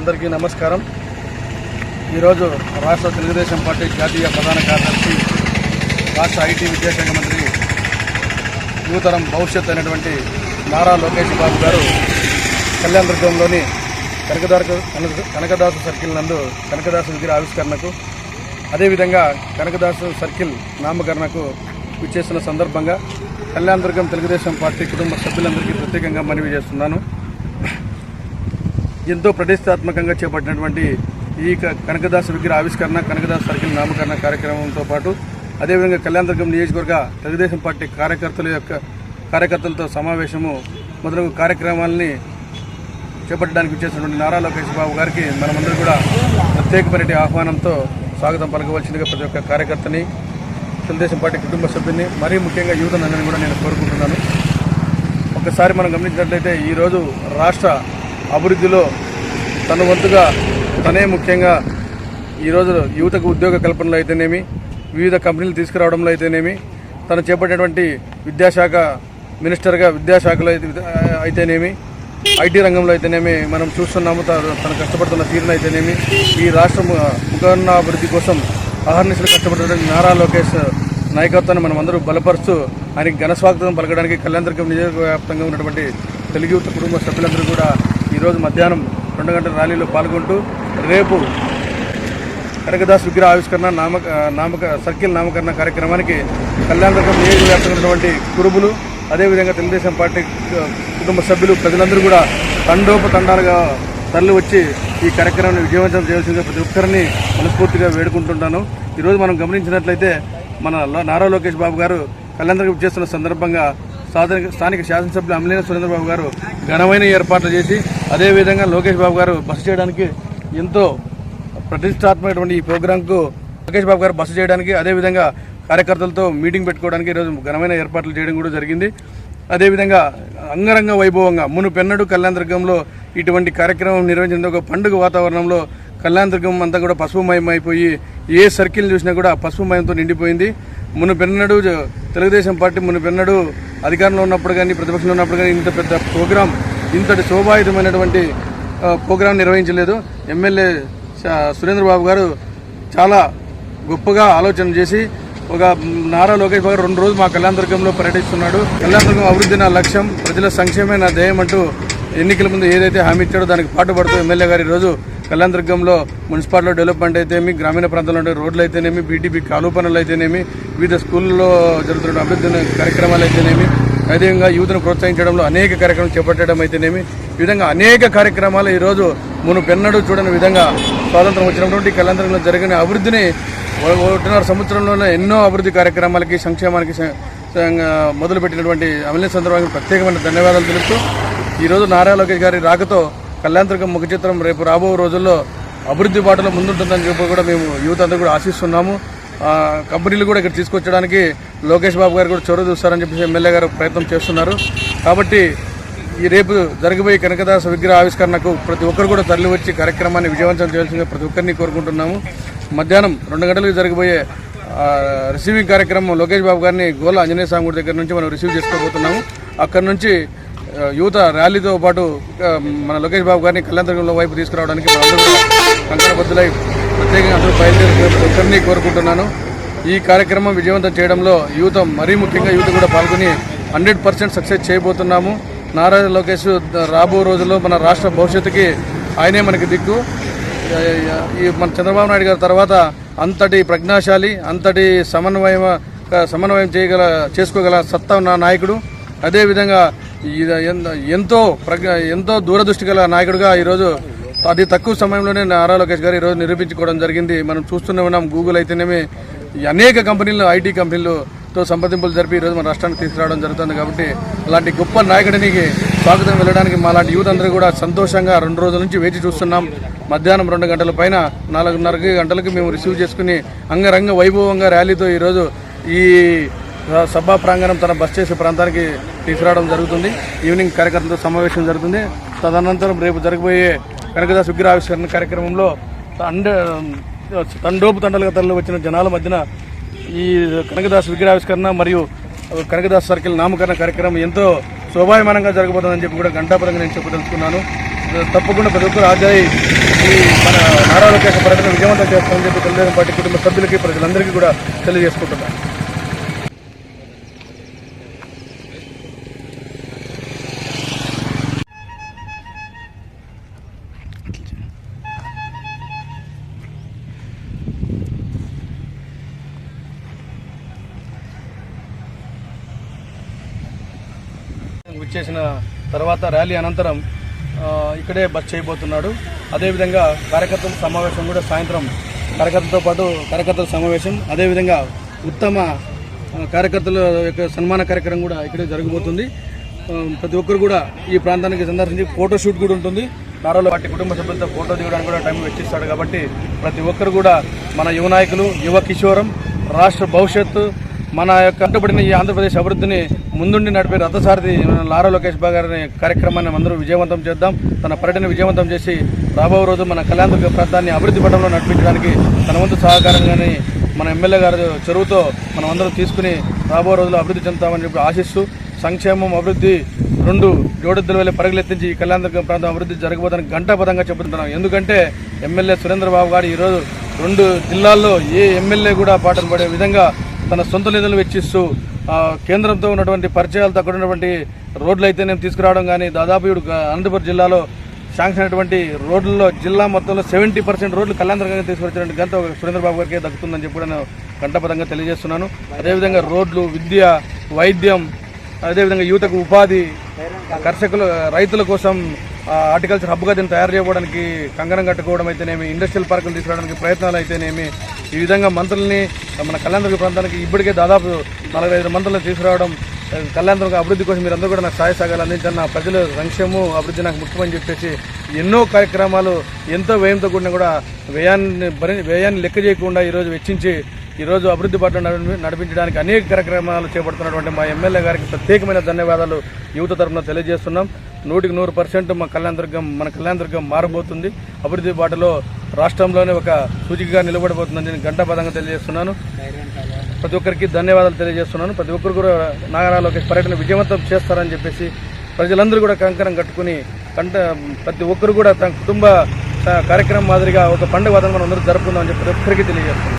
అందరికీ నమస్కారం. ఈరోజు రాష్ట్ర తెలుగుదేశం పార్టీ జాతీయ ప్రధాన కార్యదర్శి రాష్ట్ర ఐటీ విద్యాశాఖ మంత్రి యువతరం భవిష్యత్ అయినటువంటి నారా లోకేష్ బాబు గారు కళ్యాణ దుర్గంలోని కనకదాసు కనకదాసు సర్కిల్ నందు కనకదాసు విగ్రహ ఆవిష్కరణకు అదేవిధంగా కనకదాసు సర్కిల్ నామకరణకు విచ్చేసిన సందర్భంగా కళ్యాణ దుర్గం తెలుగుదేశం పార్టీ కుటుంబ సభ్యులందరికీ ప్రత్యేకంగా మనవి చేస్తున్నాను. ఎంతో ప్రతిష్టాత్మకంగా చేపట్టినటువంటి ఈ క- కనకదాస విగ్రహ ఆవిష్కరణ కనకదాస సర్కిల్ నామకరణ కార్యక్రమంతో పాటు అదేవిధంగా కళ్యాణదుర్గం నియోజకవర్గ తెలుగుదేశం పార్టీ కార్యకర్తల యొక్క కార్యకర్తలతో సమావేశము మొదలగు కార్యక్రమాలని చేపట్టడానికి వచ్చేసినటువంటి నారా లోకేష్ బాబు గారికి మనమందరూ కూడా ప్రత్యేకమైన ఆహ్వానంతో స్వాగతం పలకవలసిందిగా ప్రతి ఒక్క కార్యకర్తని తెలుగుదేశం పార్టీ కుటుంబ సభ్యుని మరీ ముఖ్యంగా యువతనందరినీ కూడా నేను కోరుకుంటున్నాను. ఒకసారి మనం గమనించినట్లయితే ఈరోజు రాష్ట్ర అభివృద్ధిలో తన వంతుగా తనే ముఖ్యంగా ఈరోజు యువతకు ఉద్యోగ కల్పనలో అయితేనేమి వివిధ కంపెనీలు తీసుకురావడంలో అయితేనేమి తను చేపట్టినటువంటి విద్యాశాఖ మినిస్టర్గా విద్యాశాఖలో అయితే- అయితేనేమి ఐటీ రంగంలో అయితేనేమి మనం చూస్తున్నాము తను కష్టపడుతున్న తీరును అయితేనేమి ఈ రాష్ట్రం ముఖాభివృద్ధి కోసం అహర్నిశలు కష్టపడుతున్న నారా లోకేష్ నాయకత్వాన్ని మనం అందరూ బలపరుస్తూ ఆయనకి ఘనస్వాగతం పలకడానికి కళ్యాణదుర్గం నియోజకవ్యాప్తంగా ఉన్నటువంటి తెలుగు యువత కుటుంబ సభ్యులందరూ కూడా ఈరోజు మధ్యాహ్నం రెండు గంటల ర్యాలీలో పాల్గొంటూ రేపు కనకదాస్ విగ్రహ ఆవిష్కరణ నామక నామక సర్కిల్ నామకరణ కార్యక్రమానికి కళ్యాణదుర్గం నియోజకవ్యాప్తంగా ఉన్నటువంటి కురుబులు అదేవిధంగా తెలుగుదేశం పార్టీ కుటుంబ సభ్యులు ప్రజలందరూ కూడా తండోపతండాలుగా తరలి వచ్చి ఈ కార్యక్రమాన్ని విజయవంతం చేయాల్సిందిగా ప్రతి ఒక్కరిని మనస్ఫూర్తిగా వేడుకుంటుంటాను. ఈరోజు మనం గమనించినట్లయితే మన నారా లోకేష్ బాబు గారు కళ్యాణదుర్గం చేస్తున్న సందర్భంగా స్థానిక స్థానిక శాసనసభ్యులు అమలేన సురేంద్రబాబు గారు ఘనమైన ఏర్పాట్లు చేసి అదేవిధంగా లోకేష్ బాబు గారు బస చేయడానికి ఎంతో ప్రతిష్టాత్మకటువంటి ఈ ప్రోగ్రాంకు లోకేష్ బాబు గారు బస చేయడానికి అదేవిధంగా కార్యకర్తలతో మీటింగ్ పెట్టుకోవడానికి ఈరోజు ఘనమైన ఏర్పాట్లు చేయడం కూడా జరిగింది. అదేవిధంగా అంగరంగ వైభవంగా మునుపెన్నడు కళ్యాణదుర్గంలో ఇటువంటి కార్యక్రమం నిర్వహించిన ఒక పండుగ వాతావరణంలో కళ్యాణదుర్గం అంతా కూడా పసుపుమయం అయిపోయి ఏ సర్కిల్ చూసినా కూడా పసుపుమయంతో నిండిపోయింది. మునుపెన్నడు జ- తెలుగుదేశం పార్టీ మునుపెన్నడు అధికారంలో ఉన్నప్పుడు కానీ ప్రతిపక్షంలో ఉన్నప్పుడు కానీ ఇంత పెద్ద ప్రోగ్రాం ఇంతటి శోభాయుతమైనటువంటి ప్రోగ్రాం నిర్వహించలేదు. ఎమ్మెల్యే సురేంద్రబాబు సురేంద్ర బాబు గారు చాలా గొప్పగా ఆలోచన చేసి ఒక నారా లోకేష్ బాబు గారు రెండు రోజులు మా కళ్యాణదుర్గంలో పర్యటిస్తున్నాడు. కళ్యాణదుర్గం అభివృద్ధి నా లక్ష్యం ప్రజల సంక్షేమే నా ధ్యేయం అంటూ ఎన్నికల ముందు ఏదైతే హామీ ఇచ్చాడో దానికి పాటుపడుతూ ఎమ్మెల్యే గారు ఈరోజు కళ్యాణదుర్గంలో మున్సిపాలిటీలో డెవలప్మెంట్ అయితేనేమి గ్రామీణ ప్రాంతంలో ఉండే రోడ్లు అయితేనేమి బీటీపీ కాలువ పనులు అయితేనేమి వివిధ స్కూళ్ళలో జరుగుతున్న అభివృద్ధి కార్యక్రమాలు అయితేనేమి అదేవిధంగా యూత్ను ప్రోత్సహించడంలో అనేక కార్యక్రమాలు చేపట్టడం అయితేనేమి ఈ విధంగా అనేక కార్యక్రమాలు ఈరోజు మును పెన్నడు చూడని విధంగా స్వాతంత్రం వచ్చినటువంటి కళ్యాణదుర్గంలో జరిగిన అభివృద్ధిని ఒకటిన్నర సంవత్సరంలోనే ఎన్నో అభివృద్ధి కార్యక్రమాలకి సంక్షేమానికి మొదలుపెట్టినటువంటి అమలే సందర్భానికి ప్రత్యేకమైన ధన్యవాదాలు తెలుపుతూ ఈరోజు నారా లోకేష్ గారి రాకతో కళ్యాణదుర్గం ముఖ చిత్రం రేపు రాబో రోజుల్లో అభివృద్ధి బాటలో ముందుంటుందని చెప్పి కూడా మేము యువత అందరూ కూడా ఆశిస్తున్నాము. కంపెనీలు కూడా ఇక్కడ తీసుకొచ్చడానికి లోకేష్ బాబు గారు కూడా చొరవ చూస్తారని చెప్పేసి ఎమ్మెల్యే గారు ప్రయత్నం చేస్తున్నారు. కాబట్టి ఈ రేపు జరగబోయే కనకదాస విగ్రహ ఆవిష్కరణకు ప్రతి ఒక్కరు కూడా తరలి వచ్చి కార్యక్రమాన్ని విజయవంతం చేయాల్సిందిగా ప్రతి ఒక్కరిని కోరుకుంటున్నాము. మధ్యాహ్నం రెండు గంటలకు జరగబోయే రిసీవింగ్ కార్యక్రమం లోకేష్ బాబు గారిని గోల ఆంజనేయ స్వామి గుడి దగ్గర నుంచి మనం రిసీవ్ చేసుకోబోతున్నాము. అక్కడ నుంచి యువత ర్యాలీతో పాటు మన లోకేష్ బాబు గారిని కళ్యాణ వైపు తీసుకురావడానికి మనందరూ కంకణబద్దులై ప్రత్యేకంగా అందరూ బయలుదేరి కోరుకుంటున్నాను. ఈ కార్యక్రమం విజయవంతం చేయడంలో యువత మరీ ముఖ్యంగా యువత కూడా పాల్గొని హండ్రెడ్ పర్సెంట్ సక్సెస్ చేయబోతున్నాము. నారా లోకేష్ రాబో రోజుల్లో మన రాష్ట్ర భవిష్యత్తుకి ఆయనే మనకి దిక్కు. ఈ మన చంద్రబాబు నాయుడు గారి తర్వాత అంతటి ప్రజ్ఞాశాలి అంతటి సమన్వయం సమన్వయం చేయగల చేసుకోగల సత్తా ఉన్న నాయకుడు. అదేవిధంగా ఎంతో ప్రజ్ఞ ఎంతో దూరదృష్టి గల నాయకుడుగా ఈరోజు అతి తక్కువ సమయంలోనే నారా లోకేష్ గారు ఈరోజు నిరూపించుకోవడం జరిగింది. మనం చూస్తూనే ఉన్నాం గూగుల్ అయితేనేమి అనేక కంపెనీలు ఐటీ కంపెనీలతో సంప్రదింపులు జరిపి ఈరోజు మన రాష్ట్రానికి తీసుకురావడం జరుగుతుంది కాబట్టి అలాంటి గొప్ప నాయకుడికి స్వాగతం వెళ్ళడానికి మా లాంటి యూత్ అందరూ కూడా సంతోషంగా రెండు రోజుల నుంచి వేచి చూస్తున్నాం. మధ్యాహ్నం రెండు గంటల పైన నాలుగున్నర గంటలకు మేము రిసీవ్ చేసుకుని అంగరంగ వైభవంగా ర్యాలీతో ఈరోజు ఈ సభా ప్రాంగణం తన బస్ చేసే ప్రాంతానికి తీసుకురావడం జరుగుతుంది. ఈవినింగ్ కార్యకర్తలతో సమావేశం జరుగుతుంది. తదనంతరం రేపు జరగబోయే కనకదాస్ విగ్రహావిష్కరణ కార్యక్రమంలో అండ తండోపు తండలుగా తరలి వచ్చిన జనాల మధ్యన ఈ కనకదాస్ విగ్రహావిష్కరణ మరియు కనకదాస్ సర్కిల్ నామకరణ కార్యక్రమం ఎంతో శోభాయమానంగా జరగబోతుందని చెప్పి కూడా గంటాపరంగా నేను చెప్పదలుచుకున్నాను. తప్పకుండా ప్రతి ఒక్కరు హాజరై ఈ మన నారా లోకేష్ పర్యటన విజయవంతం చేస్తామని చెప్పి తెలుగుదేశం పార్టీ కుటుంబ సభ్యులకి ప్రజలందరికీ కూడా తెలియజేసుకుంటున్నాను. చేసిన తర్వాత ర్యాలీ అనంతరం ఇక్కడే బస్ చేయబోతున్నాడు. అదేవిధంగా కార్యకర్తల సమావేశం కూడా సాయంత్రం కార్యకర్తలతో పాటు కార్యకర్తల సమావేశం అదేవిధంగా ఉత్తమ కార్యకర్తల యొక్క సన్మాన కార్యక్రమం కూడా ఇక్కడే జరగబోతుంది. ప్రతి ఒక్కరు కూడా ఈ ప్రాంతానికి సందర్శించి ఫోటోషూట్ కూడా ఉంటుంది. నారాలో వాటి కుటుంబ సభ్యులతో ఫోటో దిగడానికి కూడా టైం వెచ్చిస్తాడు కాబట్టి ప్రతి ఒక్కరు కూడా మన యువ నాయకులు యువ కిషోరం రాష్ట్ర భవిష్యత్తు మన యొక్క కట్టుబడిన ఈ ఆంధ్రప్రదేశ్ అభివృద్ధిని ముందుండి నడిపే రథసారథి మన లారా లోకేష్ బాబు గారి కార్యక్రమాన్ని అందరూ విజయవంతం చేద్దాం. తన పర్యటన విజయవంతం చేసి రాబో రోజు మన కళ్యాణ ప్రాంతాన్ని అభివృద్ధి పట్టంలో నడిపించడానికి తన వంతు సహకారంగానే మన ఎమ్మెల్యే గారు చెరువుతో మనం అందరం తీసుకుని రాబో రోజుల్లో అభివృద్ధి చెందుతామని చెప్పి ఆశిస్తూ సంక్షేమం అభివృద్ధి రెండు జోడెద్దుల వెళ్ళి పరుగులెత్తించి ఈ కళ్యాణ ప్రాంతం అభివృద్ధి జరగబోదని గంటాపదంగా చెబుతున్నాం. ఎందుకంటే ఎమ్మెల్యే సురేంద్ర బాబు గారు ఈరోజు రెండు జిల్లాల్లో ఏ ఎమ్మెల్యే కూడా పాటలు పడే విధంగా తన సొంత నిధులు వెచ్చిస్తూ కేంద్రంతో ఉన్నటువంటి పరిచయాలతో అక్కడ ఉన్నటువంటి రోడ్లు అయితే నేను తీసుకురావడం కానీ దాదాపు ఇప్పుడు అనంతపురం జిల్లాలో శాంక్షన్ అయినటువంటి రోడ్లలో జిల్లా మొత్తంలో సెవెంటీ పర్సెంట్ రోడ్లు కళ్యాణంగా తీసుకొచ్చినటువంటి ఒక సురేంద్రబాబు గారికి దక్కుతుందని చెప్పి కూడా నేను గంటపదంగా తెలియజేస్తున్నాను. అదేవిధంగా రోడ్లు విద్య వైద్యం అదేవిధంగా యువతకు ఉపాధి కర్షకులు రైతుల కోసం హార్టికల్చర్ హబ్గా దీన్ని తయారు చేయడానికి కంగనం కట్టుకోవడం అయితేనేమి ఇండస్ట్రియల్ పార్కులు తీసుకురావడానికి ప్రయత్నాలు అయితేనేమి ఈ విధంగా మంత్రుల్ని మన కళ్యాణ ప్రాంతానికి ఇప్పటికే దాదాపు నలభై ఐదు మంత్రులను తీసుకురావడం కళ్యాణ అభివృద్ధి కోసం మీరు అందరూ కూడా నాకు సహాయ సహకారాలు అందించాలి నా ప్రజల సంక్షేమం అభివృద్ధి నాకు ముఖ్యమని చెప్పేసి ఎన్నో కార్యక్రమాలు ఎంతో వ్యయంతో కూడిన కూడా వ్యయాన్ని భరి వ్యయాన్ని లెక్క చేయకుండా ఈరోజు వెచ్చించి ఈరోజు అభివృద్ధి పట్ల నడిపించడానికి అనేక కార్యక్రమాలు చేపడుతున్నటువంటి మా ఎమ్మెల్యే గారికి ప్రత్యేకమైన ధన్యవాదాలు యువత తరఫున తెలియజేస్తున్నాం. నూటికి నూరు పర్సెంట్ మా కళ్యాణదుర్గం మన కళ్యాణదుర్గం మారబోతుంది. అభివృద్ధి బాటలో రాష్ట్రంలోనే ఒక సూచికగా నిలబడబోతుందని నేను గంటాపదంగా తెలియజేస్తున్నాను. ప్రతి ఒక్కరికి ధన్యవాదాలు తెలియజేస్తున్నాను. ప్రతి ఒక్కరు కూడా నాగరా పర్యటన విజయవంతం చేస్తారని చెప్పేసి ప్రజలందరూ కూడా కంకణం కట్టుకుని కంట ప్రతి ఒక్కరు కూడా తన కుటుంబ కార్యక్రమం మాదిరిగా ఒక పండుగ వాతావరణం అందరూ జరుపుకుందామని చెప్పి ప్రతి ఒక్కరికి తెలియజేస్తున్నాను.